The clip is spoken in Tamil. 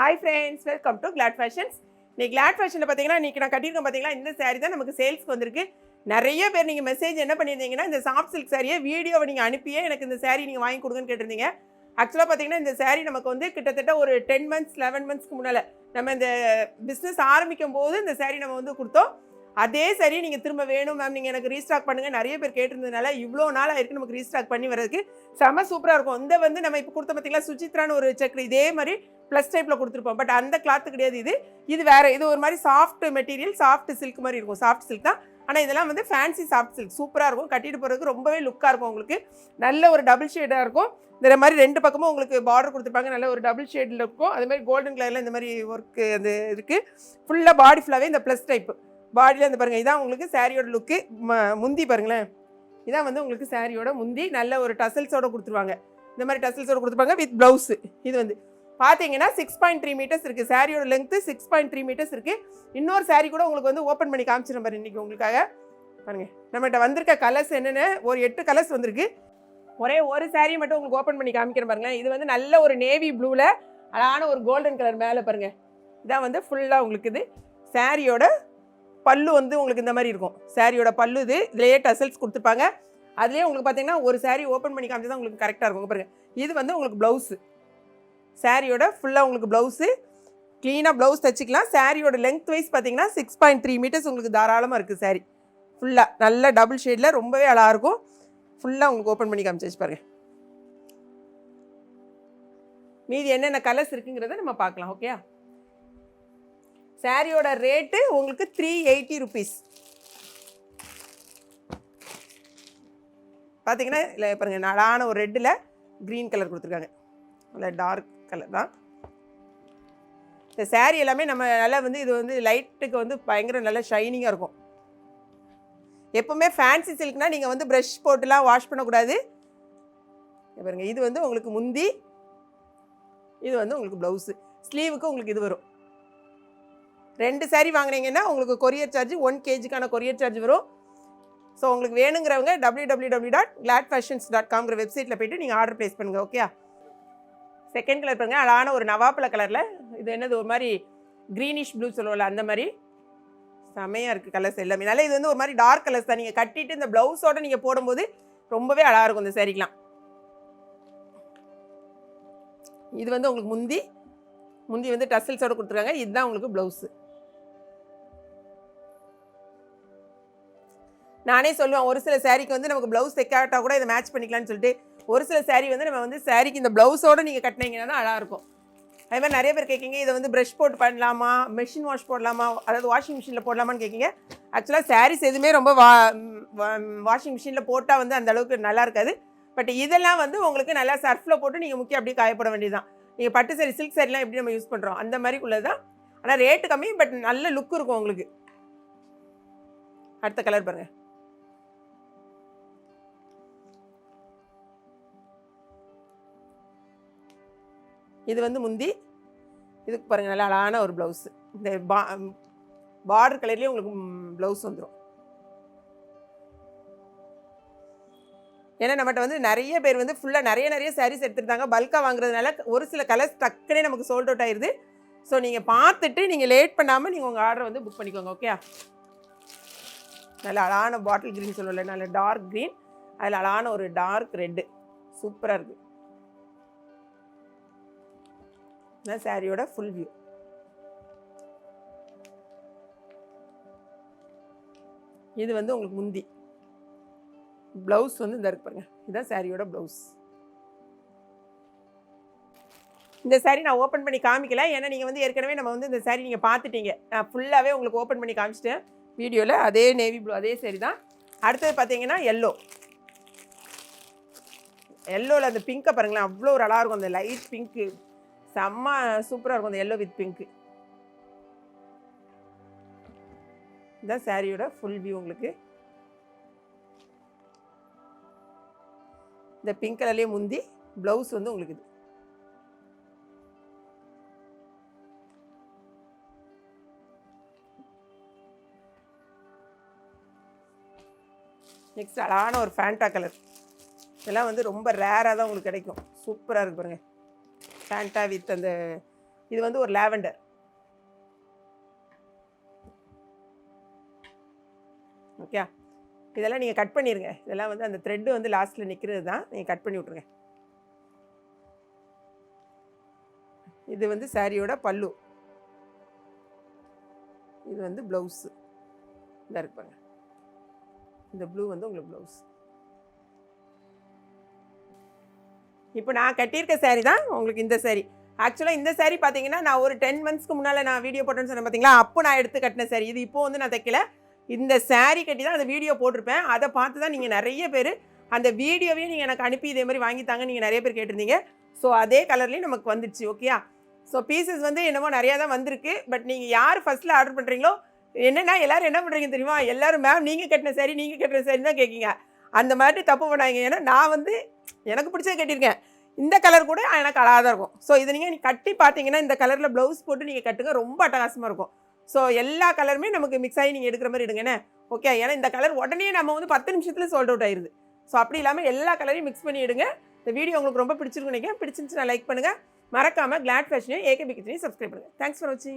Hi friends welcome to Glad Fashions இன்னைக்கு கிளாட் ஃபேஷனில் பார்த்தீங்கன்னா இன்னைக்கு நான் கட்டியிருக்கேன் பார்த்தீங்கன்னா இந்த சாரீ தான் நமக்கு சேல்ஸ்க்கு வந்திருக்கு. நிறைய பேர் நீங்கள் மெசேஜ் என்ன பண்ணியிருந்தீங்கன்னா இந்த சாஃப்ட் சில்க் சாரியை வீடியோவை நீங்கள் அனுப்பியே எனக்கு இந்த saree நீங்கள் வாங்கி கொடுங்கன்னு கேட்டிருந்தீங்க. ஆக்சுவலாக பார்த்தீங்கன்னா இந்த saree நமக்கு வந்து கிட்டத்தட்ட ஒரு டென் மந்த்ஸ் லெவன் மந்த்ஸ்க்கு முன்னால் நம்ம இந்த பிஸ்னஸ் ஆரம்பிக்கும் போது இந்த saree நம்ம வந்து கொடுத்தோம். அதே சரி நீங்கள் திரும்ப வேணும் மேம் நீங்கள் எனக்கு ரீஸ்டாக் பண்ணுங்கள் நிறைய பேர் கேட்டிருந்ததுனால இவ்வளோ நாள் ஆயிருக்கு நமக்கு ரீஸ்டாக் பண்ணி வரதுக்கு செம சூப்பராக இருக்கும். இந்த வந்து நம்ம இப்போ கொடுத்த பார்த்தீங்களா சுசித்ரான்னு ஒரு செக் இதே மாதிரி ப்ளஸ் டைப்பில் கொடுத்துருப்போம். பட் அந்த கிளாத்து கிடையாது இது. இது வேறு இது ஒரு மாதிரி சாஃப்ட் மெட்டீரியல் சாஃப்ட் சில்க் மாதிரி இருக்கும். சாஃப்ட் சில்க் தான். ஆனால் இதெல்லாம் வந்து ஃபேன்சி சாஃப்ட் சில்க் சூப்பராக இருக்கும். கட்டிட்டு போகிறதுக்கு ரொம்பவே லுக்காக இருக்கும் உங்களுக்கு. நல்ல ஒரு டபுள் ஷேடாக இருக்கும். இந்த மாதிரி ரெண்டு பக்கமும் உங்களுக்கு பார்டர் கொடுத்துருப்பாங்க. நல்ல ஒரு டபுள் ஷேடில் இருக்கும். அதே மாதிரி கோல்டன் கலரில் இந்த மாதிரி ஒர்க்கு அது இருக்குது ஃபுல்லாக பாடி ஃபுல்லாகவே இந்த ப்ளஸ் டைப் பாடியில் இந்த பாருங்கள் இதான் உங்களுக்கு சாரியோட லுக்கு முந்தி பாருங்களேன். இதான் வந்து உங்களுக்கு சாரியோட முந்தி நல்ல ஒரு டசல்ஸோட கொடுத்துருவாங்க. இந்த மாதிரி டசல்ஸோட கொடுத்துருப்பாங்க வித் ப்ளவுஸு இது வந்து பார்த்தீங்கன்னா சிக்ஸ் பாயிண்ட் த்ரீ மீட்டர்ஸ் இருக்குது சாரியோட length six point three meters இருக்குது இன்னொரு சாரி கூட உங்களுக்கு வந்து ஓப்பன் பண்ணி காமிச்சிடும் பாரு இன்றைக்கி உங்களுக்காக. பாருங்கள் நம்மகிட்ட வந்திருக்க கலர்ஸ் என்னென்ன? ஒரு எட்டு கலர்ஸ் வந்திருக்கு. ஒரே ஒரு saree மட்டும் உங்களுக்கு ஓப்பன் பண்ணி காமிக்கிறேன் பாருங்களேன். இது வந்து நல்ல ஒரு நேவி ப்ளூவில் அழகான ஒரு கோல்டன் கலர் மேலே பாருங்கள் இதான் வந்து ஃபுல்லாக உங்களுக்கு இது சாரியோட பல்லு வந்து உங்களுக்கு இந்த மாதிரி இருக்கும். சாரியோட பல்லு இது இதுலேயே டசல்ஸ் கொடுத்துருப்பாங்க அதுலேயே உங்களுக்கு பார்த்தீங்கன்னா ஒரு saree ஓப்பன் பண்ணி காமிச்சு தான் உங்களுக்கு கரெக்டாக இருக்கும். இங்க பாருங்க. இது வந்து உங்களுக்கு ப்ளவுஸு சாரியோட ஃபுல்லாக உங்களுக்கு ப்ளவுஸு க்ளீனாக ப்ளவுஸ் தச்சுக்கலாம். சாரியோட லென்த் வைஸ் பார்த்தீங்கன்னா சிக்ஸ் பாயிண்ட் த்ரீ மீட்டர்ஸ் உங்களுக்கு தாராளமாக இருக்குது சாரி ஃபுல்லாக நல்ல டபுள் ஷேடில் ரொம்பவே அழகாக இருக்கும். ஃபுல்லாக உங்களுக்கு ஓப்பன் பண்ணி காமிச்சு வச்சு மீதி என்னென்ன கலர்ஸ் இருக்குங்கிறத நம்ம பார்க்கலாம் ஓகேயா சாரியோட ரேட்டு உங்களுக்கு த்ரீ எயிட்டி ருபீஸ் பார்த்தீங்கன்னா இல்லை பாருங்கள் நடான ஒரு ரெட்டில் க்ரீன் கலர் கொடுத்துருக்காங்க. நல்ல டார்க் கலர் தான். இந்த சேரீ எல்லாமே நம்ம நல்லா வந்து இது வந்து லைட்டுக்கு வந்து பயங்கர நல்ல ஷைனிங்காக இருக்கும். எப்போவுமே ஃபேன்சி சில்க்னால் நீங்கள் வந்து ப்ரஷ் போட்டுலாம் வாஷ் பண்ணக்கூடாது. பாருங்கள் இது வந்து உங்களுக்கு முந்தி இது வந்து உங்களுக்கு ப்ளவுஸு ஸ்லீவுக்கு உங்களுக்கு இது வரும். ரெண்டு saree வாங்குனீங்கன்னா உங்களுக்கு கொரியர் சார்ஜ் ஒன் கேஜிக்கான கொரியர் சார்ஜ் வரும். ஸோ உங்களுக்கு வேணுங்கிறவங்க W W W dot Glad Fashions dot காம்ங்கிற வெப்சைட்டில் போய்ட்டு நீங்கள் ஆர்டர் ப்ளேஸ் பண்ணுங்கள் ஓகே செகண்ட் கலர் பாருங்க அழகான ஒரு நவாப்பழ கலரில் இது என்னது ஒரு மாதிரி க்ரீனிஷ் ப்ளூ சொல்லுவோம்ல அந்த மாதிரி. செமையாக இருக்குது கலர்ஸ் எல்லாமே. நல்லா இது வந்து ஒரு மாதிரி டார்க் கலர்ஸ் தான். நீங்கள் கட்டிட்டு இந்த ப்ளவுஸோட நீங்கள் போடும்போது ரொம்பவே அழகாக இருக்கும் இந்த சேரீக்கெலாம் இது வந்து உங்களுக்கு முந்தி முந்தி வந்து டசல்ஸோடு கொடுத்துருக்காங்க இதுதான் உங்களுக்கு ப்ளவுஸு நானே சொல்லுவேன் ஒரு சில சேரீக்கு வந்து நமக்கு ப்ளவுஸ் தைக்காட்டா கூட இதை மேட்ச் பண்ணிக்கலாம்னு சொல்லிட்டு ஒரு சில சேரீ வந்து நம்ம வந்து சேரீக்கு இந்த ப்ளவுஸோட நீங்கள் கட்டினீங்கன்னா தான் அழகாக இருக்கும் அதே மாதிரி நிறைய பேர் கேட்குங்க இதை வந்து ப்ரஷ் போட்டு பண்ணலாமா? மிஷின் வாஷ் போடலாமா? அதாவது வாஷிங் மிஷினில் போடலாமான்னு கேட்குங்க. ஆக்சுவலாக சாரீஸ் எதுவுமே ரொம்ப வா வாஷிங் மிஷினில் போட்டால் வந்து அந்த அளவுக்கு நல்லா இருக்காது. பட் இதெல்லாம் வந்து உங்களுக்கு நல்லா சர்ஃபில் போட்டு நீங்கள் முக்கிய அப்படியே காயப்பட வேண்டியதுதான். நீங்கள் பட்டு சாரி சில்க் சாரிலாம் எப்படி நம்ம யூஸ் பண்ணுறோம் அந்த மாதிரி உள்ளது தான் ஆனால் ரேட்டு கம்மி பட் நல்ல லுக் இருக்கும் உங்களுக்கு. அடுத்த கலர் பாருங்கள் இது வந்து முந்தி இதுக்கு பாருங்கள் நல்லா அழகான ஒரு ப்ளவுஸ் இந்த பா பார்டர் கலர்லேயே உங்களுக்கு ப்ளவுஸ் வந்துடும் ஏன்னா நம்மகிட்ட வந்து நிறைய பேர் வந்து ஃபுல்லாக நிறைய நிறைய சாரீஸ் எடுத்துருந்தாங்க. பல்காக வாங்குறதுனால ஒரு சில கலர்ஸ் டக்குனே நமக்கு சோல்ட் அவுட் ஆயிடுது ஸோ நீங்கள் பார்த்துட்டு நீங்கள் லேட் பண்ணாமல் நீங்கள் உங்கள் ஆர்டர் வந்து புக் பண்ணிக்கோங்க ஓகே நல்ல அழகான பாட்டில் க்ரீன் சொல்லலை நல்ல டார்க் க்ரீன் அதில் அழகான ஒரு டார்க் ரெட்டு சூப்பராக இருக்குது இதுதான் சாரியோட ஃபுல் வியூ இது வந்து உங்களுக்கு முந்தி. ப்ளவுஸ் வந்து இந்த இருக்கு பாருங்க. இதுதான் சாரியோட ப்ளவுஸ் இந்த saree நான் ஓப்பன் பண்ணி காமிக்கல. ஏன்னா நீங்கள் வந்து ஏற்கனவே நம்ம வந்து இந்த saree நீங்கள் பார்த்துட்டீங்க. நான் ஃபுல்லாகவே உங்களுக்கு ஓப்பன் பண்ணி காமிச்சிட்டேன். வீடியோவில் அதே நேவி ப்ளூ அதே சாரி தான். அடுத்தது பார்த்தீங்கன்னா எல்லோ எல்லோவில் அந்த பிங்கை பாருங்களேன். அவ்வளோ ஒரு அழகாக இருக்கும். அந்த லைட் பிங்க்கு செம்ம சூப்பராக இருக்கும் அந்த எல்லோ வித் பிங்க்கு இந்த சாரியோட ஃபுல் வியூ உங்களுக்கு. இந்த பிங்க் கலர்லேயே முந்தி ப்ளவுஸ் வந்து உங்களுக்கு இது. நெக்ஸ்ட் அழகான ஒரு ஃபேண்டா கலர் இதெல்லாம் வந்து ரொம்ப ரேராக தான் உங்களுக்கு கிடைக்கும். சூப்பராக இருக்கு பாருங்கள் ஃபேண்டா வித் அந்த இது வந்து ஒரு லாவெண்டர். ஓகே இதெல்லாம் நீங்கள் கட் பண்ணிடுங்க இதெல்லாம் வந்து அந்த த்ரெட்டு வந்து லாஸ்ட்டில் நிற்கிறது தான். நீங்கள் கட் பண்ணி விட்ருங்க இது வந்து சாரியோட பல்லு. இது வந்து ப்ளவுஸு இதாக இருப்பாங்க இந்த ப்ளூ வந்து உங்களுக்கு ப்ளவுஸ் இப்போ நான் கட்டியிருக்க சேரீ தான் உங்களுக்கு இந்த சேரீ ஆக்சுவலாக இந்த சேரீ பார்த்தீங்கன்னா நான் ஒரு டென் மந்த்ஸ்க்கு முன்னால் நான் வீடியோ போட்டேன்னு சொன்னேன் பார்த்தீங்களா? அப்போ நான் எடுத்து கட்டின சாரீ இது இப்போ வந்து நான் தைக்கல. இந்த சேரீ கட்டி தான் அந்த வீடியோ போட்டிருப்பேன். அதை பார்த்து தான் நீங்கள் நிறைய பேர் அந்த வீடியோவையும் நீங்கள் எனக்கு அனுப்பி இதே மாதிரி வாங்கித்தாங்க நீங்கள் நிறைய பேர் கேட்டிருந்தீங்க. ஸோ அதே கலர்லேயும் நமக்கு வந்துடுச்சு ஓகேயா ஸோ பீசஸ் வந்து என்னமோ நிறையா தான் வந்திருக்கு. பட் நீங்கள் யார் ஃபஸ்ட்டில் ஆர்டர் பண்ணுறீங்களோ என்னென்னா எல்லாரும் என்ன பண்ணுறீங்க தெரியுமா? எல்லாரும் மேம் நீங்கள் கட்டின சரி நீங்கள் கட்டின சேரீ தான் கேட்கீங்க. அந்த மாதிரி தப்பு பண்ணாங்க ஏன்னா நான் வந்து எனக்கு பிடிச்சத கட்டியிருக்கேன். இந்த கலர் கூட எனக்கு அழகாக தான் இருக்கும். ஸோ இதை நீங்கள் கட்டி பார்த்தீங்கன்னா இந்த கலரில் ப்ளவுஸ் போட்டு நீங்கள் கட்டுங்க. ரொம்ப அட்டகாசமாக இருக்கும். ஸோ எல்லா கலருமே நமக்கு மிக்ஸ் ஆகி நீங்கள் எடுக்கிற மாதிரி எடுங்கண்ணே ஓகே ஏன்னா இந்த கலர் உடனே நம்ம வந்து பத்து நிமிஷத்தில் சோல்ட் அவுட் ஆயிருது. ஸோ அப்படி இல்லாமல் எல்லா கலரையும் மிக்ஸ் பண்ணி எடுங்க. இந்த வீடியோ உங்களுக்கு ரொம்ப பிடிச்சிருக்குன்னு நினைக்கிறேன். பிடிச்சிருந்துச்சுன்னா லைக் பண்ணுங்கள் மறக்காமல் கிளாட் ஃபேஷனையும் ஏகே கிச்சனையும் சப்ஸ்கிரைப் பண்ணுங்கள் தேங்க்ஸ் ஃபார் வாட்சிங்